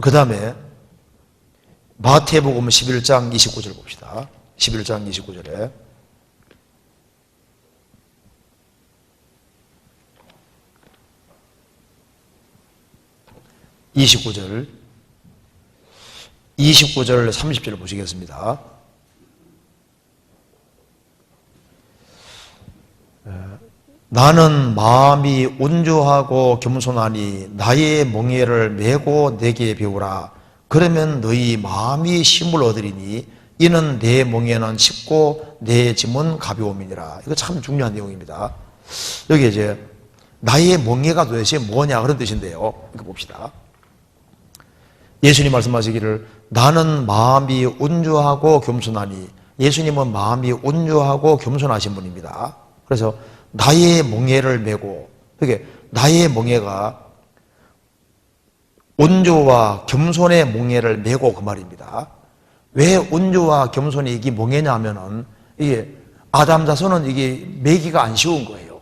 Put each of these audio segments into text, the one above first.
그 다음에 마태복음 11장 29절 봅시다. 11장 29절에 (29절) 29절 30절 보시겠습니다. 나는 마음이 온조하고 겸손하니 나의 멍에를 메고 내게 배우라. 그러면 너희 마음이 힘을 얻으리니 이는 내 멍에는 쉽고 내 짐은 가벼움이니라. 이거 참 중요한 내용입니다. 여기 이제 나의 멍에가 도대체 뭐냐 그런 뜻인데요. 이거 봅시다. 예수님 말씀하시기를 나는 마음이 온조하고 겸손하니 예수님은 마음이 온조하고 겸손하신 분입니다. 그래서 나의 멍에를 메고 그게 나의 멍에가 온조와 겸손의 멍에를 메고 그 말입니다. 왜 온조와 겸손이 이게 멍에냐 하면은 이게 아담 자손은 이게 매기가 안 쉬운 거예요.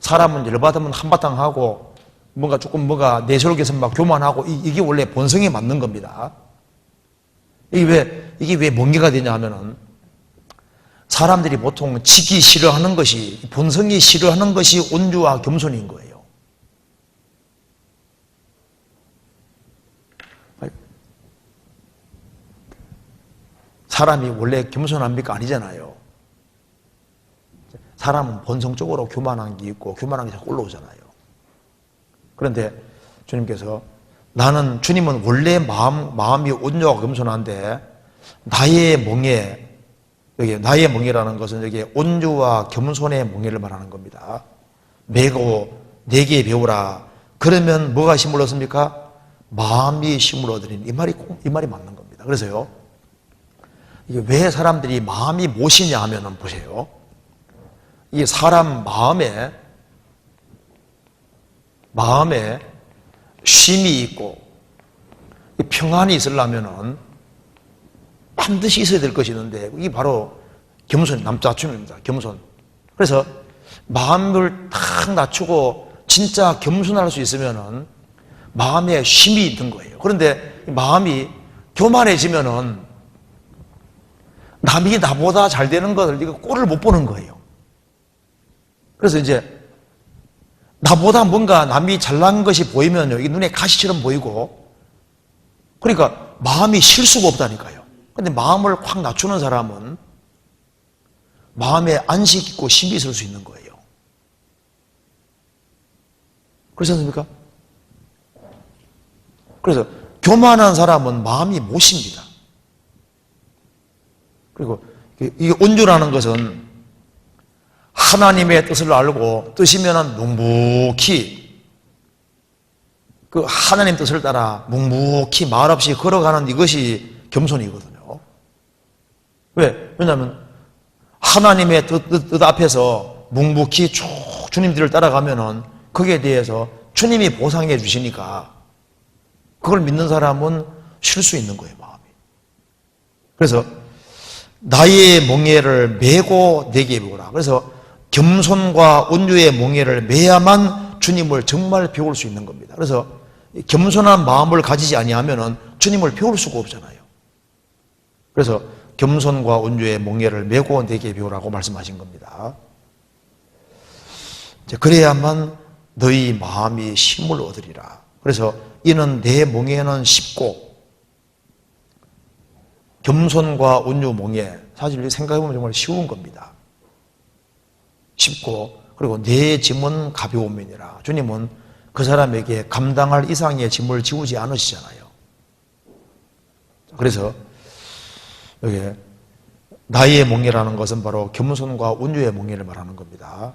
사람은 열받으면 한바탕 하고 뭔가 조금 뭐가 내세울게서 막 교만하고 이- 이게 원래 본성에 맞는 겁니다. 이게 왜 이게 왜 멍게가 되냐 하면은 사람들이 보통 지기 싫어하는 것이 본성이 싫어하는 것이 온주와 겸손인 거예요. 사람이 원래 겸손합니까? 아니잖아요. 사람은 본성적으로 교만한 게 있고 교만한 게 자꾸 올라오잖아요. 그런데 주님께서 나는 주님은 원래 마음, 마음이 온유하고 겸손한데 나의 멍에 여기 나의 멍에라는 것은 여기 온유와 겸손의 멍에를 말하는 겁니다. 매고 내게 배우라. 그러면 뭐가 힘을 얻습니까? 마음이 힘을 얻으리니 이 말이 꼭- 이 말이 맞는 겁니다. 그래서요. 이게 왜 사람들이 마음이 못이냐 하면은 보세요. 이 사람 마음에 마음에 쉼이 있고 이 평안이 있으려면은 반드시 있어야 될 것이 있는데 이게 바로 겸손 남자춤입니다. 겸손. 그래서 마음을 탁 낮추고 진짜 겸손할 수 있으면은 마음에 쉼이 있는 거예요. 그런데 이 마음이 교만해지면은 남이 나보다 잘 되는 것을 이거 꼴을 못 보는 거예요. 그래서 이제 나보다 뭔가 남이 잘난 것이 보이면요. 이게 눈에 가시처럼 보이고 그러니까 마음이 쉴 수가 없다니까요. 근데 마음을 확 낮추는 사람은 마음에 안식 있고 힘이 있을 수 있는 거예요. 그렇지 않습니까? 그래서 교만한 사람은 마음이 못 쉽니다. 그리고 이 온주라는 것은 하나님의 뜻을 알고 뜻이면은 묵묵히 그 하나님 뜻을 따라 묵묵히 말없이 걸어가는 이것이 겸손이거든요. 왜? 왜냐하면 하나님의 뜻, 뜻, 뜻 앞에서 묵묵히 쭉 주님 들을 따라가면은 거기에 대해서 주님이 보상해 주시니까 그걸 믿는 사람은 쉴 수 있는 거예요, 마음이. 그래서 나의 멍에를 메고 내게 배우라. 그래서 겸손과 온유의 멍에를 매야만 주님을 정말 배울 수 있는 겁니다. 그래서 겸손한 마음을 가지지 아니하면은 주님을 배울 수가 없잖아요. 그래서 겸손과 온유의 멍에를 메고 내게 배우라고 말씀하신 겁니다. 그래야만 너희 마음이 힘을 얻으리라. 그래서 이는 내 멍에는 쉽고 겸손과 온유 멍에 사실 생각해보면 정말 쉬운 겁니다. 쉽고 그리고 내 짐은 가벼움이니라. 주님은 그 사람에게 감당할 이상의 짐을 지우지 않으시잖아요. 그래서 여기 나의 멍에라는 것은 바로 겸손과 온유의 멍에를 말하는 겁니다.